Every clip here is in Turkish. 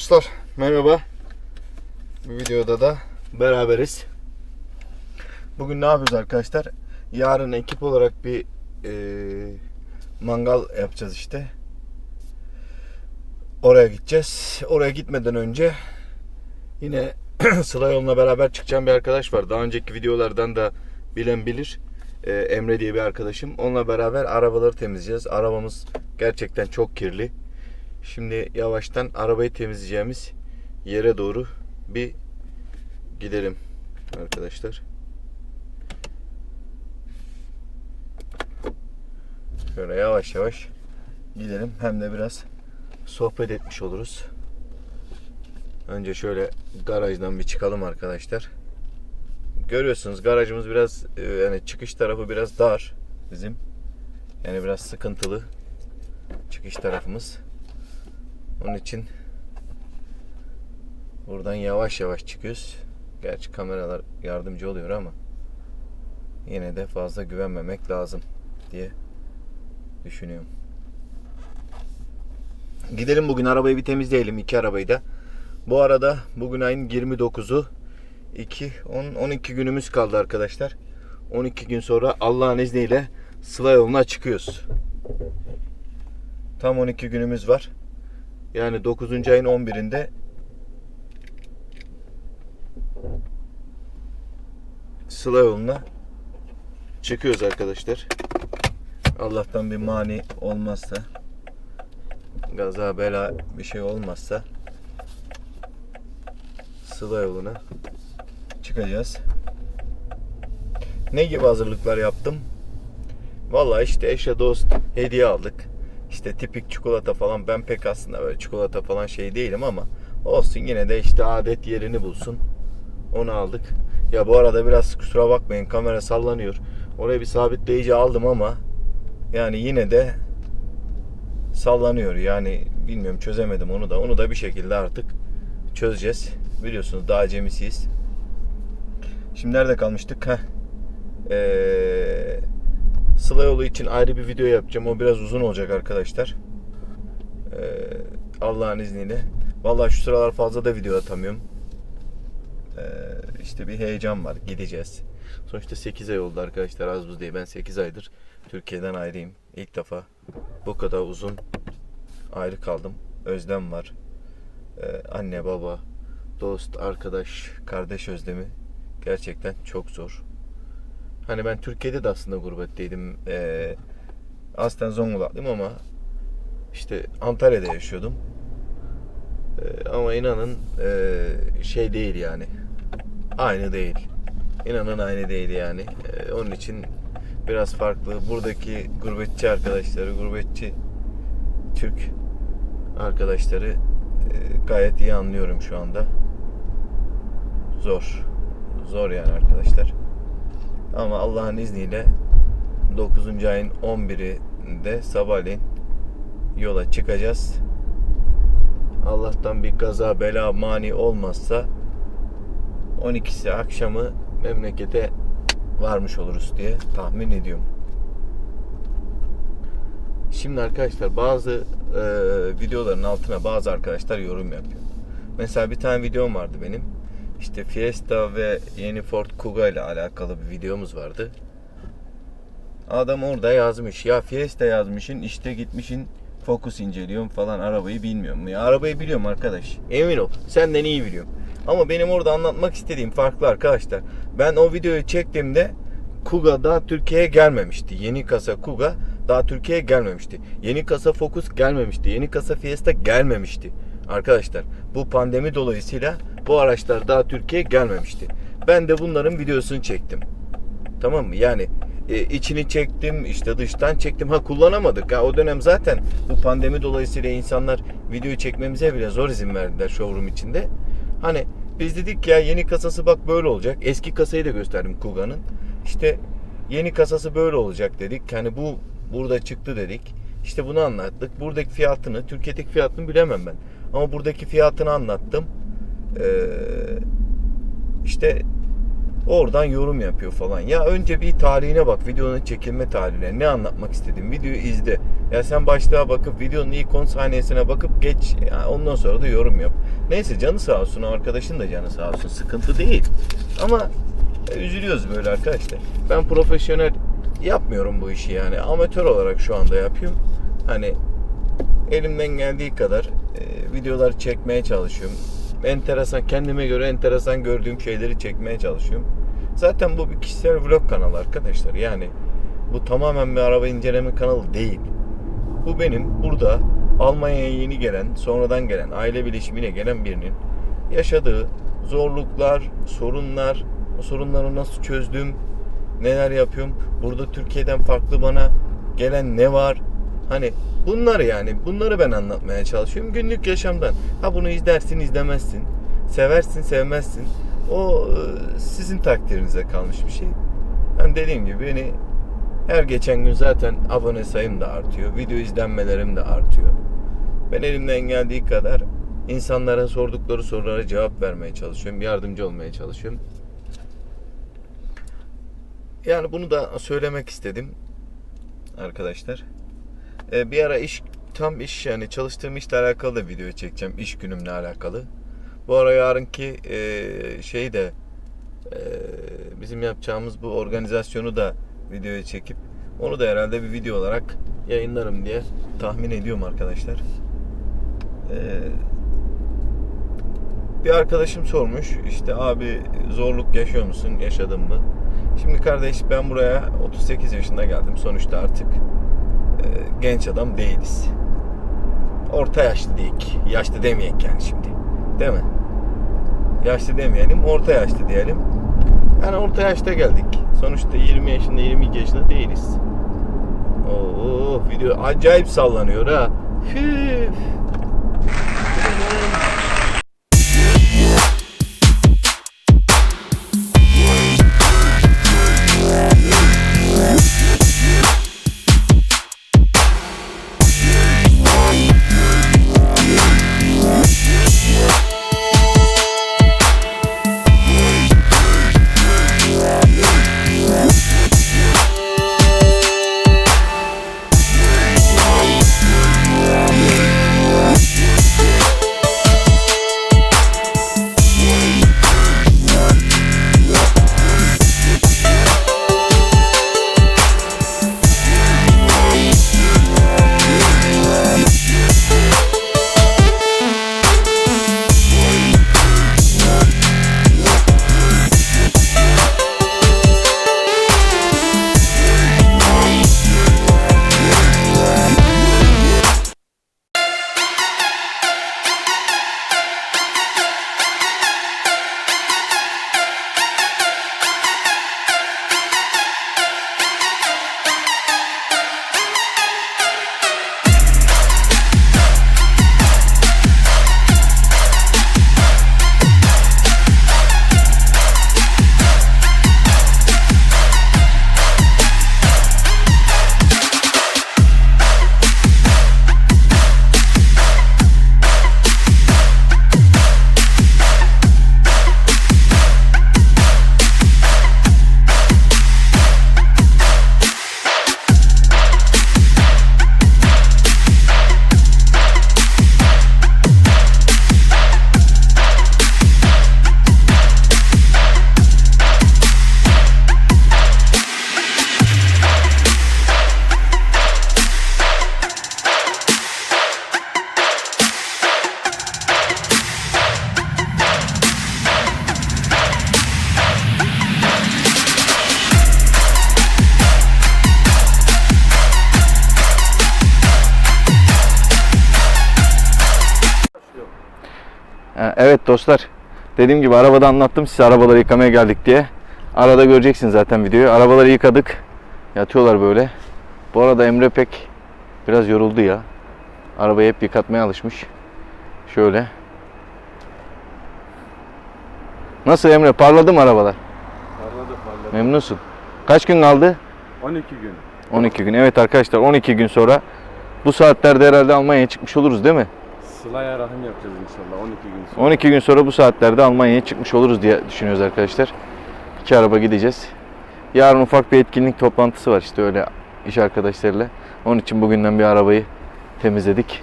Dostlar merhaba. Bu videoda da beraberiz. Bugün ne yapıyoruz arkadaşlar? Yarın ekip olarak bir eee, mangal yapacağız işte. Oraya gideceğiz. Oraya gitmeden önce yine Sıla yoluna beraber çıkacağım bir arkadaş var. Daha önceki videolardan da bilen bilir. Eee, Emre diye bir arkadaşım. Onunla beraber arabaları temizleyeceğiz. Arabamız gerçekten çok kirli. Şimdi yavaştan arabayı temizleyeceğimiz yere doğru bir gidelim arkadaşlar. Şöyle yavaş yavaş gidelim. Hem de biraz sohbet etmiş oluruz. Önce şöyle garajdan bir çıkalım arkadaşlar. Görüyorsunuz garajımız biraz e, yani çıkış tarafı biraz dar bizim. Yani biraz sıkıntılı çıkış tarafımız. Onun için buradan yavaş yavaş çıkıyoruz. Gerçi kameralar yardımcı oluyor ama yine de fazla güvenmemek lazım diye düşünüyorum. Gidelim bugün arabayı bir temizleyelim iki arabayı da. Bu arada bugün ayın 29'u 2 10 12 günümüz kaldı arkadaşlar. 12 gün sonra Allah'ın izniyle Sıla yoluna çıkıyoruz. Tam 12 günümüz var. Yani 9. ayın 11'inde Sıla yoluna çıkıyoruz arkadaşlar. Allah'tan bir mani olmazsa gaza bela bir şey olmazsa Sıla yoluna çıkacağız. Ne gibi hazırlıklar yaptım? Vallahi işte eşe dost hediye aldık. İşte tipik çikolata falan ben pek aslında böyle çikolata falan şey değilim ama olsun yine de işte adet yerini bulsun. Onu aldık. Ya bu arada biraz kusura bakmayın kamera sallanıyor. Oraya bir sabitleyici aldım ama yani yine de sallanıyor. Yani bilmiyorum çözemedim onu da. Onu da bir şekilde artık çözeceğiz. Biliyorsunuz daha acemisiyiz. Şimdi nerede kalmıştık? Heh. Eee Sıla yolu için ayrı bir video yapacağım. O biraz uzun olacak arkadaşlar. Ee, Allah'ın izniyle. Vallahi şu sıralar fazla da video atamıyorum. Ee, işte bir heyecan var. Gideceğiz. Sonuçta 8 ay oldu arkadaşlar az buz değil. Ben 8 aydır Türkiye'den ayrıyım. İlk defa bu kadar uzun ayrı kaldım. Özlem var. Ee, anne, baba, dost, arkadaş, kardeş özlemi gerçekten çok zor. Hani ben Türkiye'de de aslında gurbetteydim. Ee, aslen Zonguldaklıyım ama işte Antalya'da yaşıyordum. Ee, ama inanın e, şey değil yani. Aynı değil. İnanın aynı değil yani. Ee, onun için biraz farklı. Buradaki gurbetçi arkadaşları, gurbetçi Türk arkadaşları e, gayet iyi anlıyorum şu anda. Zor. Zor yani arkadaşlar. Ama Allah'ın izniyle 9. ayın 11'inde sabahleyin yola çıkacağız. Allah'tan bir gaza bela mani olmazsa 12'si akşamı memlekete varmış oluruz diye tahmin ediyorum. Şimdi arkadaşlar bazı e, videoların altına bazı arkadaşlar yorum yapıyor. Mesela bir tane videom vardı benim. İşte Fiesta ve yeni Ford Kuga ile alakalı bir videomuz vardı. Adam orada yazmış. Ya Fiesta yazmışın işte gitmişin Focus inceliyorum falan arabayı bilmiyorum. Ya arabayı biliyorum arkadaş. Emin ol. Senden iyi biliyorum. Ama benim orada anlatmak istediğim farklı arkadaşlar. Ben o videoyu çektiğimde Kuga daha Türkiye'ye gelmemişti. Yeni kasa Kuga daha Türkiye'ye gelmemişti. Yeni kasa Focus gelmemişti. Yeni kasa Fiesta gelmemişti. Arkadaşlar bu pandemi dolayısıyla bu araçlar daha Türkiye'ye gelmemişti. Ben de bunların videosunu çektim. Tamam mı? Yani e, içini çektim, işte dıştan çektim. Ha kullanamadık. Ha, o dönem zaten bu pandemi dolayısıyla insanlar video çekmemize bile zor izin verdiler showroom içinde. Hani biz dedik ya yeni kasası bak böyle olacak. Eski kasayı da gösterdim Kuga'nın. İşte yeni kasası böyle olacak dedik. Hani bu burada çıktı dedik. İşte bunu anlattık. Buradaki fiyatını, Türkiye'deki fiyatını bilemem ben. Ama buradaki fiyatını anlattım. Ee, işte Oradan yorum yapıyor falan. Ya önce bir tarihine bak. Videonun çekilme tarihine. Ne anlatmak istedim? Videoyu izle. Ya sen başlığa bakıp videonun ilk 10 saniyesine bakıp geç. Ya ondan sonra da yorum yap. Neyse canı sağ olsun. Arkadaşın da canı sağ olsun. Sıkıntı değil. Ama e, üzülüyoruz böyle arkadaşlar. Ben profesyonel yapmıyorum bu işi yani. Amatör olarak şu anda yapıyorum. Hani elimden geldiği kadar e, videolar çekmeye çalışıyorum. Enteresan, kendime göre enteresan gördüğüm şeyleri çekmeye çalışıyorum. Zaten bu bir kişisel vlog kanalı arkadaşlar. Yani bu tamamen bir araba inceleme kanalı değil. Bu benim burada Almanya'ya yeni gelen, sonradan gelen, aile bilişimiyle gelen birinin yaşadığı zorluklar, sorunlar, o sorunları nasıl çözdüm, neler yapıyorum, burada Türkiye'den farklı bana gelen ne var, Hani bunları yani bunları ben anlatmaya çalışıyorum günlük yaşamdan. Ha bunu izlersin izlemezsin. Seversin sevmezsin. O e, sizin takdirinize kalmış bir şey. Ben dediğim gibi beni her geçen gün zaten abone sayım da artıyor. Video izlenmelerim de artıyor. Ben elimden geldiği kadar insanlara sordukları sorulara cevap vermeye çalışıyorum. Yardımcı olmaya çalışıyorum. Yani bunu da söylemek istedim arkadaşlar. Ee, bir ara iş tam iş yani çalıştığım işle alakalı da video çekeceğim. iş günümle alakalı. Bu ara yarınki e, şey de e, bizim yapacağımız bu organizasyonu da videoya çekip onu da herhalde bir video olarak yayınlarım diye tahmin ediyorum arkadaşlar. Ee, bir arkadaşım sormuş işte abi zorluk yaşıyor musun yaşadın mı? Şimdi kardeş ben buraya 38 yaşında geldim sonuçta artık e, genç adam değiliz. Orta yaşlı değik. Yaşlı demeyek yani şimdi. Değil mi? Yaşlı demeyelim, orta yaşlı diyelim. Yani orta yaşta geldik. Sonuçta 20 yaşında, 22 yaşında değiliz. Oo, video acayip sallanıyor ha. Hüf. Evet dostlar. Dediğim gibi arabada anlattım size arabaları yıkamaya geldik diye. Arada göreceksiniz zaten videoyu. Arabaları yıkadık. Yatıyorlar böyle. Bu arada Emre pek biraz yoruldu ya. Arabayı hep yıkatmaya alışmış. Şöyle. Nasıl Emre? Parladı mı arabalar? Parladı parladı. Memnunsun. Kaç gün kaldı? 12 gün. 12 gün. Evet arkadaşlar 12 gün sonra bu saatlerde herhalde Almanya'ya çıkmış oluruz değil mi? Sıla'ya rahim yapacağız inşallah 12 gün sonra. 12 gün sonra bu saatlerde Almanya'ya çıkmış oluruz diye düşünüyoruz arkadaşlar. İki araba gideceğiz. Yarın ufak bir etkinlik toplantısı var işte öyle iş arkadaşlarıyla. Onun için bugünden bir arabayı temizledik.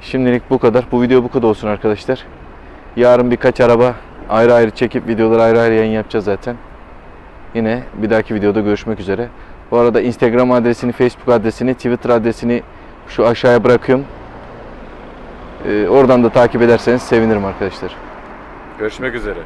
Şimdilik bu kadar. Bu video bu kadar olsun arkadaşlar. Yarın birkaç araba ayrı ayrı çekip videoları ayrı ayrı yayın yapacağız zaten. Yine bir dahaki videoda görüşmek üzere. Bu arada Instagram adresini, Facebook adresini, Twitter adresini şu aşağıya bırakıyorum. Ee, oradan da takip ederseniz sevinirim arkadaşlar. Görüşmek üzere.